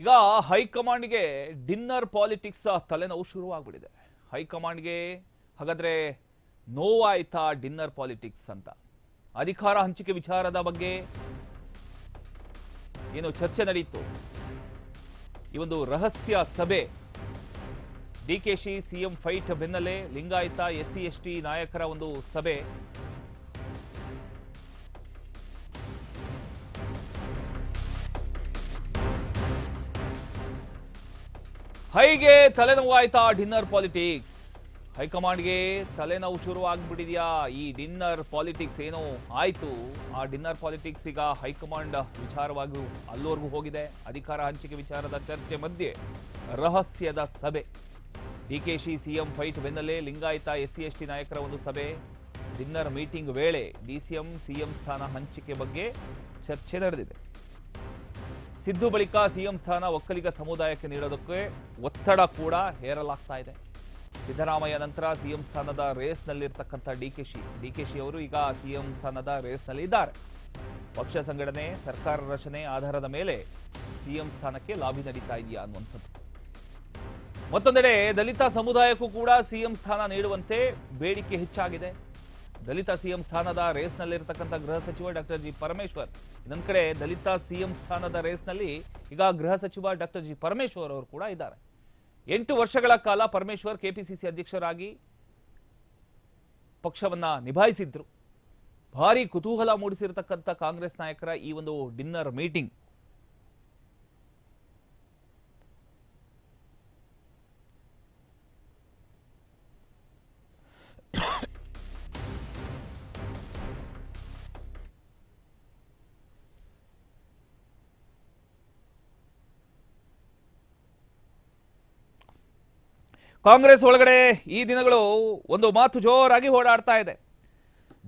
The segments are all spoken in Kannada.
ಈಗ ಹೈಕಮಾಂಡ್ಗೆ ಡಿನ್ನರ್ ಪಾಲಿಟಿಕ್ಸ್ ತಲೆನೋವು ಶುರುವಾಗ್ಬಿಟ್ಟಿದೆ. ಹೈಕಮಾಂಡ್ಗೆ ಹಾಗಾದ್ರೆ ನೋವಾಯ್ತಾ ಡಿನ್ನರ್ ಪಾಲಿಟಿಕ್ಸ್ ಅಂತ? ಅಧಿಕಾರ ಹಂಚಿಕೆ ವಿಚಾರದ ಬಗ್ಗೆ ಏನು ಚರ್ಚೆ ನಡೆಯಿತು ಈ ಒಂದು ರಹಸ್ಯ ಸಭೆ. ಡಿಕೆಶಿ ಸಿಎಂ ಫೈಟ್ ಬೆನ್ನಲ್ಲೇ Lingayat S C S T ನಾಯಕರ ಒಂದು ಸಭೆ. ಹೈಗೆ ತಲೆನೋವಾಯ್ತಾ ಡಿನ್ನರ್ ಪಾಲಿಟಿಕ್ಸ್? ಹೈಕಮಾಂಡ್ಗೆ ತಲೆನೋವು ಶುರು ಆಗ್ಬಿಟ್ಟಿದ್ಯಾ ಈ ಡಿನ್ನರ್ ಪಾಲಿಟಿಕ್ಸ್ ಏನೋ ಆಯ್ತು. ಆ ಡಿನ್ನರ್ ಪಾಲಿಟಿಕ್ಸ್ ಈಗ ಹೈಕಮಾಂಡ್ ವಿಚಾರವಾಗಿ ಅಲ್ಲೋರ್ಗೂ ಹೋಗಿದೆ. ಅಧಿಕಾರ ಹಂಚಿಕೆ ವಿಚಾರದ ಚರ್ಚೆ ಮಧ್ಯೆ ರಹಸ್ಯದ ಸಭೆ. ಡಿಕೆಶಿ ಸಿಎಂ ಫೈಟ್ ಬೆನ್ನಲ್ಲೇ Lingayat S C S T ನಾಯಕರ ಒಂದು ಸಭೆ. ಡಿನ್ನರ್ ಮೀಟಿಂಗ್ ವೇಳೆ ಡಿಸಿಎಂ ಸಿಎಂ ಸ್ಥಾನ ಹಂಚಿಕೆ ಬಗ್ಗೆ ಚರ್ಚೆ ನಡೆದಿದೆ. ಸಿದ್ದು ಬಳಿಕ ಸಿಎಂ ಸ್ಥಾನ ಒಕ್ಕಲಿಗ ಸಮುದಾಯಕ್ಕೆ ನೀಡೋದಕ್ಕೆ ಒತ್ತಡ ಕೂಡ ಹೇರಲಾಗ್ತಾ ಇದೆ. ಸಿದ್ದರಾಮಯ್ಯ ನಂತರ ಸಿಎಂ ಸ್ಥಾನದ ರೇಸ್ನಲ್ಲಿರ್ತಕ್ಕಂಥ ಕೆ ಸಿ ಅವರು ಈಗ ಸಿಎಂ ಸ್ಥಾನದ ರೇಸ್ನಲ್ಲಿ ಇದ್ದಾರೆ. ಪಕ್ಷ ಸಂಘಟನೆ, ಸರ್ಕಾರ ರಚನೆ ಆಧಾರದ ಮೇಲೆ ಸಿಎಂ ಸ್ಥಾನಕ್ಕೆ ಲಾಬಿ ನಡೀತಾ ಇದೆಯಾ ಅನ್ನುವಂಥದ್ದು. ಮತ್ತೊಂದೆಡೆ ದಲಿತ ಸಮುದಾಯಕ್ಕೂ ಕೂಡ ಸಿಎಂ ಸ್ಥಾನ ನೀಡುವಂತೆ ಬೇಡಿಕೆ ಹೆಚ್ಚಾಗಿದೆ. ದಲಿತ ಸಿಎಂ ಸ್ಥಾನದ ರೇಸ್ನಲ್ಲಿರ್ತಕ್ಕಂಥ ಗೃಹ ಸಚಿವ ಡಾಕ್ಟರ್ ಜಿ ಪರಮೇಶ್ವರ್. ಇನ್ನೊಂದು ಕಡೆ ದಲಿತ ಸಿಎಂ ಸ್ಥಾನದ ರೇಸ್ನಲ್ಲಿ ಈಗ ಗೃಹ ಸಚಿವ ಡಾಕ್ಟರ್ ಜಿ ಪರಮೇಶ್ವರ್ ಅವರು ಕೂಡ ಇದ್ದಾರೆ. ಎಂಟು ವರ್ಷಗಳ ಕಾಲ ಪರಮೇಶ್ವರ್ ಕೆಪಿಸಿಸಿ ಅಧ್ಯಕ್ಷರಾಗಿ ಪಕ್ಷವನ್ನ ನಿಭಾಯಿಸಿದ್ರು. ಭಾರಿ ಕುತೂಹಲ ಮೂಡಿಸಿರತಕ್ಕಂಥ ಕಾಂಗ್ರೆಸ್ ನಾಯಕರ ಈ ಒಂದು ಡಿನ್ನರ್ ಮೀಟಿಂಗ್ ಕಾಂಗ್ರೆಸ್ ಒಳಗಡೆ ಈ ದಿನಗಳು ಒಂದು ಮಾತು ಜೋರಾಗಿ ಓಡಾಡ್ತಾ ಇದೆ.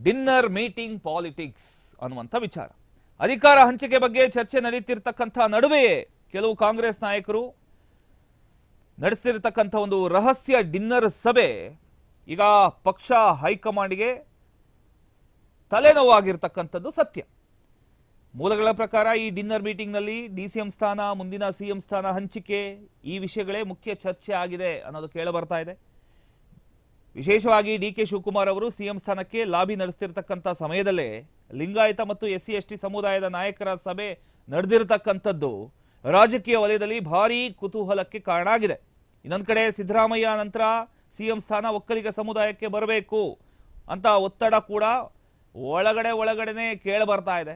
ಡಿನ್ನರ್ ಮೀಟಿಂಗ್ ಪಾಲಿಟಿಕ್ಸ್ ಅನ್ನುವಂಥ ವಿಚಾರ. ಅಧಿಕಾರ ಹಂಚಿಕೆ ಬಗ್ಗೆ ಚರ್ಚೆ ನಡೀತಿರ್ತಕ್ಕಂಥ ನಡುವೆಯೇ ಕೆಲವು ಕಾಂಗ್ರೆಸ್ ನಾಯಕರು ನಡೆಸ್ತಿರ್ತಕ್ಕಂಥ ಒಂದು ರಹಸ್ಯ ಡಿನ್ನರ್ ಸಭೆ ಈಗ ಪಕ್ಷ ಹೈಕಮಾಂಡ್ಗೆ ತಲೆನೋವಾಗಿರ್ತಕ್ಕಂಥದ್ದು ಸತ್ಯ. ಮೂಲಗಳ ಪ್ರಕಾರ ಈ ಡಿನ್ನರ್ ಮೀಟಿಂಗ್ನಲ್ಲಿ ಡಿ ಸಿ ಎಂ ಸ್ಥಾನ, ಮುಂದಿನ ಸಿಎಂ ಸ್ಥಾನ ಹಂಚಿಕೆ ಈ ವಿಷಯಗಳೇ ಮುಖ್ಯ ಚರ್ಚೆ ಆಗಿದೆ ಅನ್ನೋದು ಕೇಳಬರ್ತಾ ಇದೆ. ವಿಶೇಷವಾಗಿ ಡಿ ಕೆ ಶಿವಕುಮಾರ್ ಅವರು ಸಿಎಂ ಸ್ಥಾನಕ್ಕೆ ಲಾಬಿ ನಡೆಸ್ತಿರ್ತಕ್ಕಂಥ ಸಮಯದಲ್ಲೇ ಲಿಂಗಾಯತ ಮತ್ತು ಎಸ್ ಸಿ ಎಸ್ ಟಿ ಸಮುದಾಯದ ನಾಯಕರ ಸಭೆ ನಡೆದಿರತಕ್ಕಂಥದ್ದು ರಾಜಕೀಯ ವಲಯದಲ್ಲಿ ಭಾರೀ ಕುತೂಹಲಕ್ಕೆ ಕಾರಣ ಆಗಿದೆ ಇನ್ನೊಂದು ಕಡೆ ಸಿದ್ದರಾಮಯ್ಯ ನಂತರ ಸಿಎಂ ಸ್ಥಾನ ಒಕ್ಕಲಿಗ ಸಮುದಾಯಕ್ಕೆ ಬರಬೇಕು ಅಂತ ಒತ್ತಡ ಕೂಡ ಒಳಗಡೆ ಒಳಗಡೆನೆ ಕೇಳಿ ಬರ್ತಾ ಇದೆ.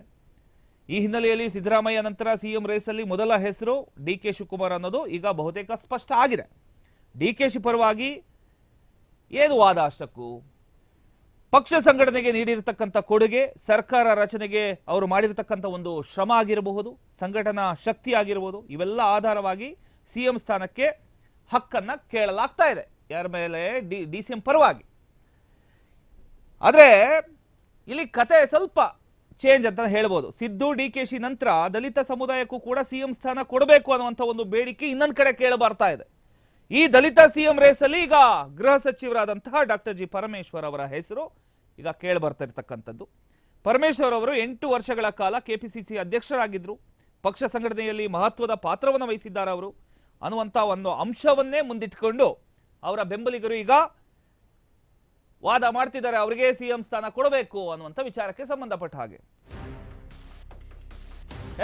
ಈ ಹಿನ್ನೆಲೆಯಲ್ಲಿ ಸಿದ್ದರಾಮಯ್ಯ ನಂತರ ಸಿಎಂ ರೇಸಲ್ಲಿ ಮೊದಲ ಹೆಸರು ಡಿ ಕೆ ಶಿವಕುಮಾರ್ ಅನ್ನೋದು ಈಗ ಬಹುತೇಕ ಸ್ಪಷ್ಟ ಆಗಿದೆ. ಡಿ ಕೆ ಶಿ ಪರವಾಗಿ ಏನು ವಾದ ಅಷ್ಟಕ್ಕೂ? ಪಕ್ಷ ಸಂಘಟನೆಗೆ ನೀಡಿರತಕ್ಕಂಥ ಕೊಡುಗೆ, ಸರ್ಕಾರ ರಚನೆಗೆ ಅವರು ಮಾಡಿರತಕ್ಕಂಥ ಒಂದು ಶ್ರಮ ಆಗಿರಬಹುದು, ಸಂಘಟನಾ ಶಕ್ತಿ ಆಗಿರಬಹುದು, ಇವೆಲ್ಲ ಆಧಾರವಾಗಿ ಸಿಎಂ ಸ್ಥಾನಕ್ಕೆ ಹಕ್ಕನ್ನು ಕೇಳಲಾಗ್ತಾ ಇದೆ. ಯಾರ ಮೇಲೆ? ಡಿ ಡಿ ಸಿ ಎಂ ಪರವಾಗಿ. ಆದರೆ, ಇಲ್ಲಿ ಕತೆ ಸ್ವಲ್ಪ ಚೇಂಜ್ ಅಂತ ಹೇಳ್ಬೋದು. ಸಿದ್ದು, ಡಿ ಕೆ ಶಿ ನಂತರ ದಲಿತ ಸಮುದಾಯಕ್ಕೂ ಕೂಡ ಸಿಎಂ ಸ್ಥಾನ ಕೊಡಬೇಕು ಅನ್ನುವಂಥ ಒಂದು ಬೇಡಿಕೆ ಇನ್ನೊಂದು ಕಡೆ ಕೇಳಿ ಬರ್ತಾ ಇದೆ. ಈ ದಲಿತ ಸಿಎಂ ರೇಸಲ್ಲಿ ಈಗ ಗೃಹ ಸಚಿವರಾದಂತಹ ಡಾಕ್ಟರ್ ಜಿ ಪರಮೇಶ್ವರ್ ಅವರ ಹೆಸರು ಈಗ ಕೇಳಿ ಬರ್ತಾ ಇರ್ತಕ್ಕಂಥದ್ದು ಪರಮೇಶ್ವರ್ ಅವರು ಎಂಟು ವರ್ಷಗಳ ಕಾಲ ಕೆಪಿಸಿಸಿ ಅಧ್ಯಕ್ಷರಾಗಿದ್ದರು ಪಕ್ಷ ಸಂಘಟನೆಯಲ್ಲಿ ಮಹತ್ವದ ಪಾತ್ರವನ್ನು ವಹಿಸಿದ್ದಾರೆ ಅವರು. ಅನ್ನುವಂಥ ಒಂದು ಅಂಶವನ್ನೇ ಮುಂದಿಟ್ಟುಕೊಂಡು ಅವರ ಬೆಂಬಲಿಗರು ಈಗ ವಾದ ಮಾಡ್ತಿದ್ದಾರೆ, ಅವರಿಗೆ ಸಿಎಂ ಸ್ಥಾನ ಕೊಡಬೇಕು ಅನ್ನುವಂಥ ವಿಚಾರಕ್ಕೆ ಸಂಬಂಧಪಟ್ಟ ಹಾಗೆ.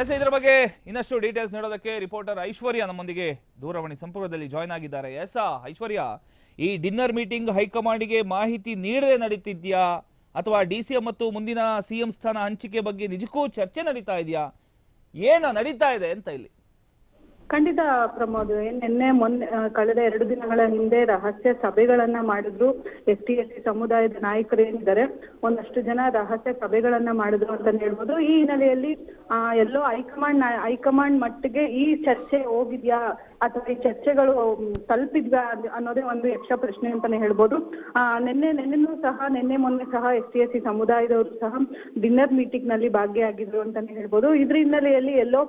ಎಸ್, ಇದರ ಬಗ್ಗೆ ಇನ್ನಷ್ಟು ಡೀಟೇಲ್ಸ್ ನೀಡೋದಕ್ಕೆ ರಿಪೋರ್ಟರ್ ಐಶ್ವರ್ಯ ನಮ್ಮೊಂದಿಗೆ ದೂರವಾಣಿ ಸಂಪರ್ಕದಲ್ಲಿ ಜಾಯ್ನ್ ಆಗಿದ್ದಾರೆ. ಎಸ್ ಐಶ್ವರ್ಯ, ಈ ಡಿನ್ನರ್ ಮೀಟಿಂಗ್ ಹೈಕಮಾಂಡ್ಗೆ ಮಾಹಿತಿ ನೀಡದೆ ನಡೀತಿದ್ಯಾ? ಅಥವಾ ಡಿ ಸಿ ಎಂ ಮತ್ತು ಮುಂದಿನ ಸಿಎಂ ಸ್ಥಾನ ಹಂಚಿಕೆ ಬಗ್ಗೆ ನಿಜಕ್ಕೂ ಚರ್ಚೆ ನಡೀತಾ ಇದೆಯಾ? ಏನ ನಡೀತಾ ಇದೆ ಅಂತ ಇಲ್ಲಿ? ಖಂಡಿತ ಪ್ರಮೋದ್, ನಿನ್ನೆ ಮೊನ್ನೆ ಕಳೆದ ಎರಡು ದಿನಗಳ ಹಿಂದೆ ರಹಸ್ಯ ಸಭೆಗಳನ್ನ ಮಾಡಿದ್ರು ಎಸ್ ಟಿ ಎಸ್ ಟಿ ಸಮುದಾಯದ ನಾಯಕರು ಏನಿದ್ದಾರೆ. ಒಂದಷ್ಟು ಜನ ರಹಸ್ಯ ಸಭೆಗಳನ್ನ ಮಾಡಿದ್ರು ಅಂತ ಹೇಳ್ಬೋದು. ಈ ಹಿನ್ನೆಲೆಯಲ್ಲಿ ಎಲ್ಲೋ ಹೈಕಮಾಂಡ್ ಹೈಕಮಾಂಡ್ ಮಟ್ಟಿಗೆ ಈ ಚರ್ಚೆ ಹೋಗಿದ್ಯಾ? ಅಥವಾ ಈ ಚರ್ಚೆಗಳು ತಲುಪಿದ್ವ ಅನ್ನೋದೇ ಒಂದು ಯಕ್ಷ ಪ್ರಶ್ನೆ ಅಂತಾನೆ ಹೇಳ್ಬೋದು. ನಿನ್ನೆ, ನಿನ್ನೆನೂ ಸಹ, ನಿನ್ನೆ ಮೊನ್ನೆ ಸಹ ಎಸ್ ಟಿ ಎಸ್ ಸಿ ಸಮುದಾಯದವರು ಸಹ ಡಿನ್ನರ್ ಮೀಟಿಂಗ್ನಲ್ಲಿ ಭಾಗಿಯಾಗಿದ್ರು ಅಂತಾನೆ ಹೇಳ್ಬೋದು. ಇದ್ರ ಹಿನ್ನೆಲೆಯಲ್ಲಿ ಎಲ್ಲೋ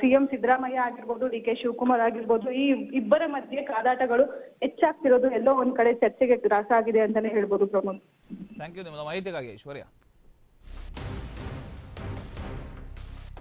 ಸಿಎಂ ಸಿದ್ದರಾಮಯ್ಯ ಆಗಿರ್ಬೋದು, ಡಿ ಕೆ ಶಿವಕುಮಾರ್ ಆಗಿರ್ಬೋದು, ಈ ಇಬ್ಬರ ಮಧ್ಯೆ ಕಾದಾಟಗಳು ಹೆಚ್ಚಾಗ್ತಿರೋದು ಎಲ್ಲೋ ಒಂದ್ ಕಡೆ ಚರ್ಚೆಗೆ ಗ್ರಾಸ ಆಗಿದೆ ಅಂತಾನೆ ಹೇಳ್ಬೋದು ಪ್ರಮೋದ್. ಥ್ಯಾಂಕ್ ಯು ನಿಮ್ಮ ಮಾಹಿತಿಗಾಗಿ, ಐಶ್ವರ್ಯ.